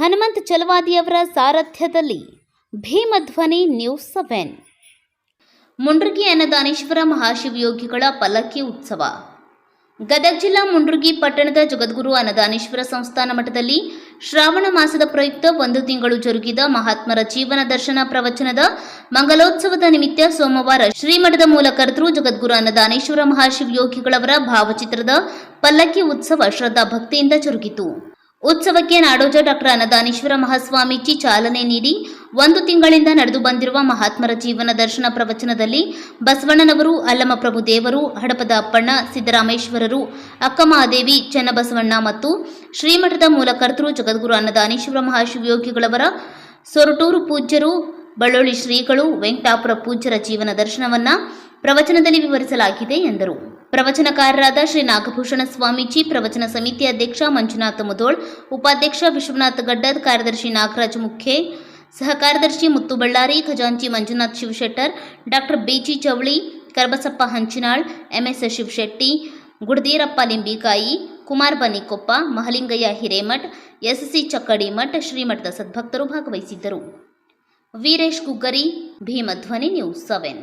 ಹನುಮಂತ್ ಚಲವಾದಿಯವರ ಸಾರಥ್ಯದಲ್ಲಿ Bhimadhwani news seven. Mundaragi Annadaneshwara ಮಹಾಶಿವಯೋಗಿಗಳ ಪಲ್ಲಕ್ಕಿ ಉತ್ಸವ. ಗದಗ ಜಿಲ್ಲಾ ಮುಂಡ್ರಗಿ ಪಟ್ಟಣದ ಜಗದ್ಗುರು ಅನ್ನದಾನೇಶ್ವರ ಸಂಸ್ಥಾನ ಮಠದಲ್ಲಿ ಶ್ರಾವಣ ಮಾಸದ ಪ್ರಯುಕ್ತ ಒಂದು ತಿಂಗಳು ಜರುಗಿದ ಮಹಾತ್ಮರ ಜೀವನ ದರ್ಶನ ಪ್ರವಚನದ ಮಂಗಲೋತ್ಸವದ ನಿಮಿತ್ತ ಸೋಮವಾರ ಶ್ರೀಮಠದ ಮೂಲ ಜಗದ್ಗುರು ಅನ್ನದಾನೇಶ್ವರ ಮಹಾಶಿವಯೋಗಿಗಳವರ ಭಾವಚಿತ್ರದ ಪಲ್ಲಕ್ಕಿ ಉತ್ಸವ ಶ್ರದ್ಧಾ ಭಕ್ತಿಯಿಂದ ಜರುಗಿತು. ಉತ್ಸವಕ್ಕೆ ನಾಡೋಜ ಡಾಕ್ಟರ್ ಅನ್ನದಾನೇಶ್ವರ ಮಹಾಸ್ವಾಮೀಜಿ ಚಾಲನೆ ನೀಡಿ ಒಂದು ತಿಂಗಳಿಂದ ನಡೆದು ಬಂದಿರುವ ಮಹಾತ್ಮರ ಜೀವನ ದರ್ಶನ ಪ್ರವಚನದಲ್ಲಿ ಬಸವಣ್ಣನವರು, ಅಲ್ಲಮಪ್ರಭು ದೇವರು, ಹಡಪದ ಅಪ್ಪಣ್ಣ, ಸಿದ್ದರಾಮೇಶ್ವರರು, ಅಕ್ಕಮಹಾದೇವಿ, ಚನ್ನಬಸವಣ್ಣ ಮತ್ತು ಶ್ರೀಮಠದ ಮೂಲಕರ್ತರು ಕರ್ತೃ ಜಗದ್ಗುರು ಅನ್ನದಾನೇಶ್ವರ ಮಹಾಶಿವಯೋಗಿಗಳವರ ಸೊರಟೂರು ಪೂಜ್ಯರು ಬಳ್ಳೊಳ್ಳಿ ಶ್ರೀಗಳು, ವೆಂಕಟಾಪುರ ಪೂಜ್ಯರ ಜೀವನ ದರ್ಶನವನ್ನ ಪ್ರವಚನದಲ್ಲಿ ವಿವರಿಸಲಾಗಿದೆ ಎಂದರು. ಪ್ರವಚನಕಾರರಾದ ಶ್ರೀ ನಾಗಭೂಷಣ ಸ್ವಾಮೀಜಿ, ಪ್ರವಚನ ಸಮಿತಿ ಅಧ್ಯಕ್ಷ ಮಂಜುನಾಥ ಮುದೋಳ್ ಉಪಾಧ್ಯಕ್ಷ ವಿಶ್ವನಾಥ ಗಡ್ಡದ್ ಕಾರ್ಯದರ್ಶಿ ನಾಗರಾಜ್ ಮುಖ್ಯೆ, ಸಹ ಕಾರ್ಯದರ್ಶಿ ಮುತ್ತು ಬಳ್ಳಾರಿ, ಖಜಾಂಚಿ Manjunath Shivashettar, doctor BG Chavali, Karabasappa Hanchinal, M S Shivashetti, Gudadirappa Limbikai, Kumar Bannikoppa, Mahalingayya Hiremath, S C Chakkadimath, ಶ್ರೀಮಠದ ಸದ್ಭಕ್ತರು ಭಾಗವಹಿಸಿದ್ದರು. Veeresh Kuggari, Bhimadhwani news seven.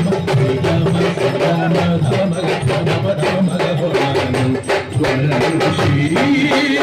我们的名